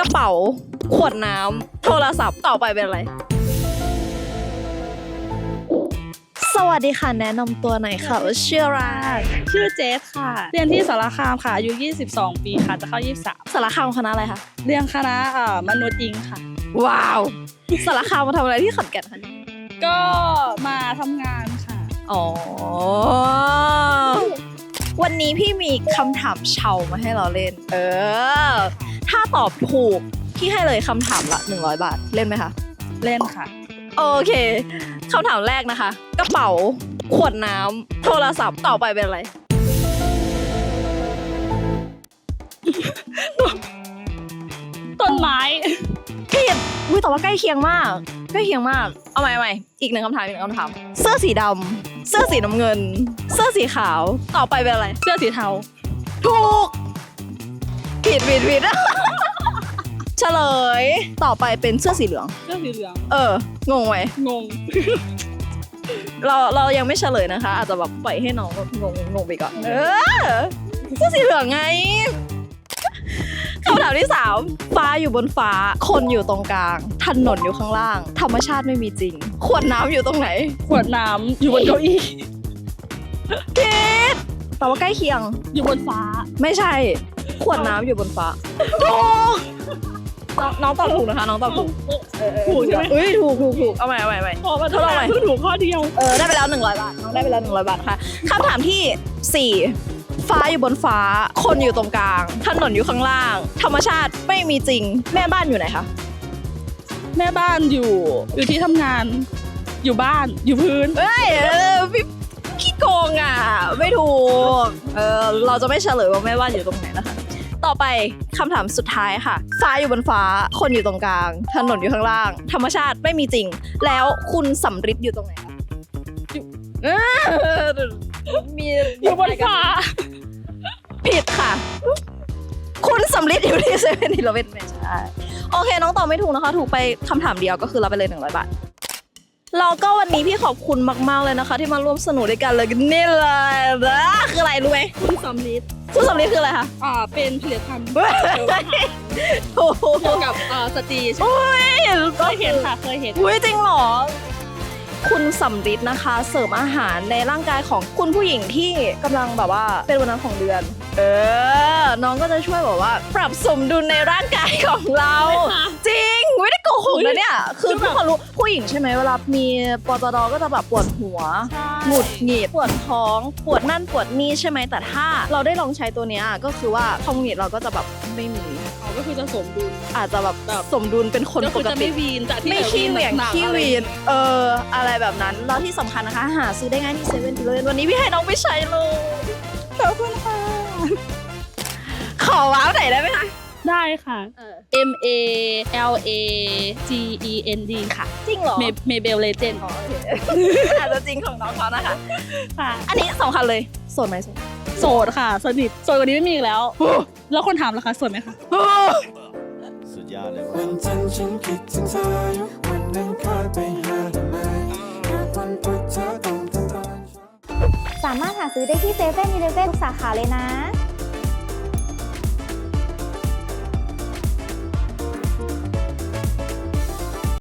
กระเป๋า ขวดน้ำโทรศัพท์ต่อไปเป็นอะไร สวัสดีค่ะ แนะนำตัวหน่อยค่ะว่าชื่ออะไรชื่อเจสค่ะ เรียนที่สารคามค่ะอายุ22 ปีค่ะ จะเข้า23สารคามคณะอะไรคะเรียนคณะเอ่อมนุษย์ยิงค่ะ ว้าว สารคามมาทำอะไรที่ขอนแก่นคะเนี่ยก็มาทำงานค่ะ อ๋อ วันนี้พี่มีคำถามเชามาให้เราเล่น เออ ถ้าตอบถูกพี่ให้เลยคำถามละ 100 บาท เล่นไหมคะ เล่นค่ะ โอเคคำถามแรกนะคะ กระเป๋า ขวดน้ำโทรศัพท์ต่อไปเป็นอะไร ต้นไม้ ผิดอุ้ยแต่ว่าใกล้เคียงมาก ใกล้เคียงมาก เอาใหม่เอาใหม่อีกหนึ่งคำถามอีกหนึ่งคำถาม เสื้อสีดำเสื้อสีน้ำเงิน เสื้อสีขาว ต่อไปเป็นอะไร เสื้อสีเทา ถูก ผิดผิดผิด เฉลย ต่อไปเป็นเสื้อสีเหลือง เสื้อสีเหลือง เออ งงไหมงง เราเรายังไม่เฉลยนะคะ อาจจะแบบปล่อยให้น้องแบบงงงงไปก่อน เออ เสื้อสีเหลืองไงคำถามที่สามฟ้าอยู่บนฟ้า คนอยู่ตรงกลาง ถนนอยู่ข้างล่าง ธรรมชาติไม่มีจริง ขวดน้ำอยู่ตรงไหน ขวดน้ำอยู่บนเก้าอี้ ผิดแต่ว่าใกล้เคียง อยู่บนฟ้า ไม่ใช่ ขวดน้ำอยู่บนฟ้าถูก น้องน้องตอบถูกนะคะ น้องตอบถูกถูกใช่ไหม เอ้ยถูกถูกถูกเอาใหม่เอาใหม่เอาใหม่ พอมาทดลองใหม่เพิ่งถูกข้อเดียว เออได้ไปแล้ว 100 บาทน้องได้ไปแล้ว 100 บาทค่ะคำถามที่4 ฟ้าอยู่บนฟ้า คนอยู่ตรงกลาง ถนนอยู่ข้างล่าง ธรรมชาติไม่มีจริง แม่บ้านอยู่ไหนคะแม่บ้านอยู่ อยู่ที่ทำงาน อยู่บ้านอยู่พื้น เอ้ยเออพี่ขี้โกงอะ ไม่ถูกเออเราจะไม่เฉลยว่าแม่บ้านอยู่ตรงไหนนะคะ ต่อไปคำถามสุดท้ายค่ะ ฟ้าอยู่บนฟ้า คนอยู่ตรงกลาง ถนนอยู่ข้างล่าง ธรรมชาติไม่มีจริง แล้วคุณสำริดอยู่ตรงไหนคะอยู่เออมีอยู่บนฟ้า ผิดค่ะ คุณสำริดอยู่ที่เซเว่นอีเลเว่นไม่ใช่ โอเค น้องตอบไม่ถูกนะคะ ถูกไปคำถามเดียวก็คือรับไปเลย 100 บาท เราก็วันนี้พี่ขอบคุณมากๆเลยนะคะ ที่มาร่วมสนุกด้วยกันเลยนี่เลยนะคืออะไรรู้ไหมคุณสำลิดคุณสำริดคืออะไรคะอ่าเป็นผลิตภัณฑ์เฮ้ยโอ้โหเกี่ยวกับอ่าสตรีใช่ไหมอุ้ยเคยเห็นค่ะเคยเห็นอุ้ยจริงเหรอคุณสำริดนะคะ เสริมอาหารในร่างกายของคุณผู้หญิงที่กำลังแบบว่าเป็นวันนั้นของเดือน เออ น้องก็จะช่วยแบบว่า ปรับสมดุลในร่างกายของเรา จริงไม่ได้โกหกนะเนี่ย คือทุกคนรู้ผู้หญิงใช่ไหมเวลามีปตดก็จะแบบปวดหัว หงุดหงิด ปวดท้อง ปวดนั่นปวดนี่ใช่ไหม แต่ถ้าเราได้ลองใช้ตัวเนี้ยก็คือว่าความหงุดหงิดเราก็จะแบบไม่มีอ๋อก็คือจะสมดุล อาจจะแบบแบบสมดุลเป็นคนก็ปคือกจะติ ไม่วีนจากที่ไม่ขี้เหวี่ยงหนักๆขี้อะไรวีน เออ อะไรแบบนั้น แล้วที่สำคัญนะคะ หาซื้อได้ง่ายที่เซเว่นอีเลวันนี้พี่ให้น้องไปใช้เลยขอบคุณค่ะ ได้ค่ะ เออ M A L A G E N D ค่ะจริงเหรอเมเบลเลเจนอ๋อโอเคอาจจะจริงของน้องเขานะคะ ค่ะ อันนี้สำคัญเลยโสดไหมโสดโสดค่ะ สนิทโสดกว่านี้ไม่มีอีกแล้ว แล้วคนถามล่ะคะโสดไหมคะสุดยอดเลยว่ะวันจันทร์ฉันคิดถึงเธออยู่วันอังคารไปหาทำไมกับวันพุธเธอต้องตื่นตอนเช้าสามารถหาซื้อได้ที่เซเว่นอีเลฟเว่นทุกสาขาเลยนะ